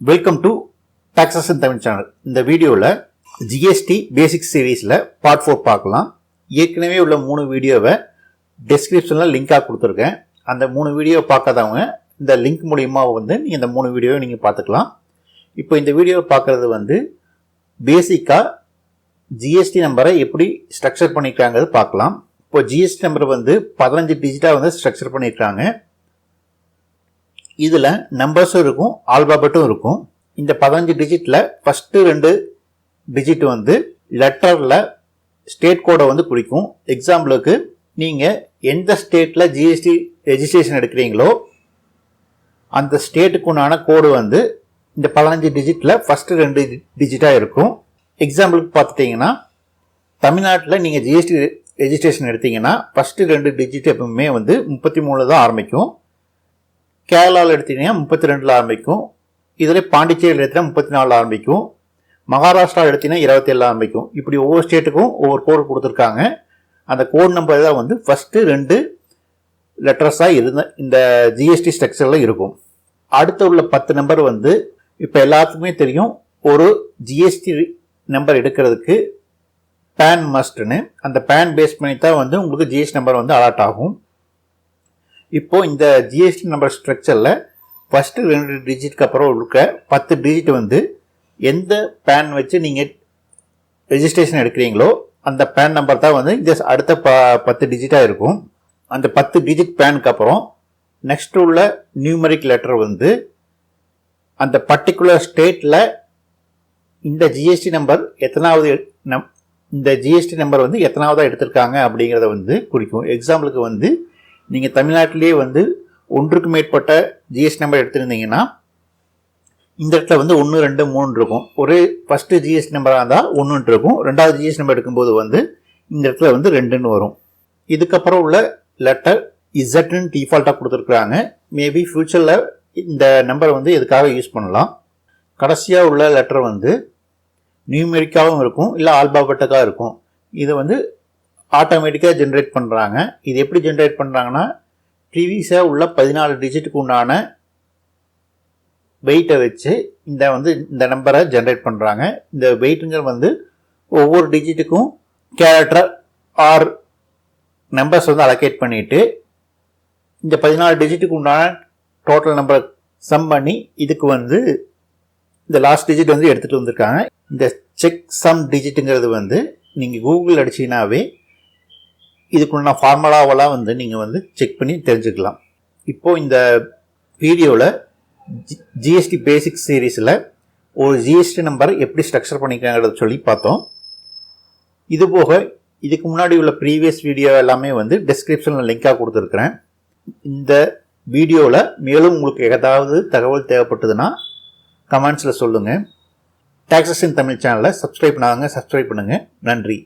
Welcome to taxes in Tamil channel இந்த வீடியோவில் GST basic சீரீஸில் பார்ட் ஃபோர் பார்க்கலாம். ஏற்கனவே உள்ள மூணு வீடியோவை டிஸ்கிரிப்ஷனில் லிங்காக கொடுத்துருக்கேன். அந்த மூணு வீடியோ பார்க்காதவங்க இந்த லிங்க் மூலியமாக வந்து நீங்கள் இந்த மூணு வீடியோவை நீங்கள் பார்த்துக்கலாம். இப்போ இந்த வீடியோவை பார்க்குறது வந்து பேசிக்காக ஜிஎஸ்டி நம்பரை எப்படி ஸ்ட்ரக்சர் பண்ணியிருக்காங்கிறது பார்க்கலாம். இப்போ ஜிஎஸ்டி நம்பர் வந்து பதினஞ்சு டிஜிட்டாக வந்து ஸ்ட்ரக்சர் பண்ணியிருக்காங்க இதில் நம்பர்ஸும் இருக்கும் ஆல்பாபெட்டும் இருக்கும். இந்த பதினஞ்சு டிஜிட்டில் ஃபஸ்ட்டு ரெண்டு டிஜிட் வந்து லெட்டரில் ஸ்டேட் கோடை வந்து குறிக்கும். எக்ஸாம்பிளுக்கு நீங்கள் எந்த ஸ்டேட்டில் ஜிஎஸ்டி ரெஜிஸ்ட்ரேஷன் எடுக்கிறீங்களோ அந்த ஸ்டேட்டுக்கு உண்டான கோடு வந்து இந்த பதினஞ்சு டிஜிட்டில் ஃபஸ்ட்டு ரெண்டு டிஜிட்டாக இருக்கும். எக்ஸாம்பிளுக்கு பார்த்துட்டிங்கன்னா தமிழ்நாட்டில் நீங்கள் ஜிஎஸ்டி ரெஜிஸ்ட்ரேஷன் எடுத்தீங்கன்னா ஃபஸ்ட்டு ரெண்டு டிஜிட் எப்பவுமே வந்து முப்பத்தி மூணு தான் ஆரம்பிக்கும். கேரளாவில் எடுத்தீங்கன்னா முப்பத்தி ரெண்டில் ஆரம்பிக்கும். இதில் பாண்டிச்சேரியில் எடுத்தீங்கன்னா முப்பத்தி நாலில் ஆரம்பிக்கும். மகாராஷ்டிரா எடுத்தீங்கன்னா இருபத்தேழில் ஆரம்பிக்கும். இப்படி ஒவ்வொரு ஸ்டேட்டுக்கும் ஒவ்வொரு கோடு கொடுத்துருக்காங்க. அந்த கோட் நம்பர் தான் வந்து ஃபஸ்ட்டு ரெண்டு லெட்டர்ஸாக இருந்த இந்த ஜிஎஸ்டி ஸ்ட்ரக்சரில் இருக்கும். அடுத்து உள்ள பத்து நம்பர் வந்து இப்போ எல்லாத்துக்குமே தெரியும். ஒரு ஜிஎஸ்டி நம்பர் எடுக்கிறதுக்கு பேன் மஸ்ட்னு அந்த பேன் பேஸ் பண்ணி தான் வந்து உங்களுக்கு ஜிஎஸ்டி நம்பர் வந்து அலாட் ஆகும். இப்போது இந்த ஜிஎஸ்டி நம்பர் ஸ்ட்ரக்சரில் ஃபஸ்ட்டு ரெண்டு டிஜிட்க்கு அப்புறம் இருக்க பத்து டிஜிட் வந்து எந்த பேன் வச்சு நீங்கள் ரெஜிஸ்ட்ரேஷன் எடுக்கிறீங்களோ அந்த பேன் நம்பர் தான் வந்து இந்த அடுத்த ப பத்து டிஜிட்டாக இருக்கும். அந்த பத்து டிஜிட் பேனுக்கு அப்புறம் நெக்ஸ்ட் உள்ள நியூமரிக் லெட்டர் வந்து அந்த பர்டிகுலர் ஸ்டேட்டில் இந்த ஜிஎஸ்டி நம்பர் எத்தனாவது நம் இந்த ஜிஎஸ்டி நம்பர் வந்து எத்தனாவதாக எடுத்திருக்காங்க அப்படிங்கிறத வந்து குறிக்கும். எக்ஸாம்பிளுக்கு வந்து நீங்கள் தமிழ்நாட்டிலேயே வந்து ஒன்றுக்கு மேற்பட்ட ஜிஎஸ்டி நம்பர் எடுத்திருந்தீங்கன்னா இந்த இடத்துல வந்து ஒன்று ரெண்டு மூணு இருக்கும். ஒரே ஃபஸ்ட்டு ஜிஎஸ்டி நம்பராக இருந்தால் ஒன்றுன்ட்டு இருக்கும். ரெண்டாவது ஜிஎஸ்டி நம்பர் எடுக்கும்போது வந்து இந்த இடத்துல வந்து ரெண்டுன்னு வரும். இதுக்கப்புறம் உள்ள லெட்டர் இசட்னு டிஃபால்ட்டாக கொடுத்துருக்குறாங்க. மேபி ஃப்யூச்சரில் இந்த நம்பரை வந்து எதுக்காக யூஸ் பண்ணலாம்? கடைசியாக உள்ள லெட்டர் வந்து நியூமெரிக்காகவும் இருக்கும் இல்லை ஆல்பாபெட்டக்காக இருக்கும். இதை வந்து ஆட்டோமேட்டிக்காக ஜென்ரேட் பண்ணுறாங்க இது எப்படி ஜென்ரேட் பண்ணுறாங்கன்னா ப்ரீவியஸாக உள்ள பதினாலு டிஜிட்டுக்கு உண்டான வெயிட்டை வச்சு இந்த வந்து இந்த நம்பரை ஜென்ரேட் பண்ணுறாங்க இந்த வெயிட்டுங்கிற வந்து ஒவ்வொரு டிஜிட்டுக்கும் கேரக்டர் ஆர் நம்பர்ஸ் வந்து அலோகேட் பண்ணிவிட்டு இந்த பதினாலு டிஜிட்டுக்கு உண்டான டோட்டல் நம்பரை சம் பண்ணி இதுக்கு வந்து இந்த லாஸ்ட் டிஜிட் வந்து எடுத்துகிட்டு வந்திருக்காங்க. இந்த செக் சம் டிஜிட்டுங்கிறது வந்து நீங்கள் கூகுள் அடிச்சிங்கனாவே இதுக்குள்ள ஃபார்முலாவெல்லாம் வந்து நீங்கள் வந்து செக் பண்ணி தெரிஞ்சுக்கலாம். இப்போது இந்த வீடியோவில் ஜிஎஸ்டி பேசிக் சீரீஸில் ஒரு ஜிஎஸ்டி நம்பர் எப்படி ஸ்ட்ரக்சர் பண்ணிக்கிறாங்கிறத சொல்லி பார்த்தோம். இது போக இதுக்கு முன்னாடி உள்ள ப்ரீவியஸ் வீடியோ எல்லாமே வந்து டிஸ்கிரிப்ஷனில் லிங்காக கொடுத்துருக்குறேன். இந்த வீடியோவில் மேலும் உங்களுக்கு ஏதாவது தகவல் தேவைப்பட்டதுன்னா கமெண்ட்ஸில் சொல்லுங்கள் டாக்ஸஸ் இன் தமிழ் சேனலை சப்ஸ்கிரைப் பண்ணாங்க சப்ஸ்கிரைப் பண்ணுங்கள் நன்றி.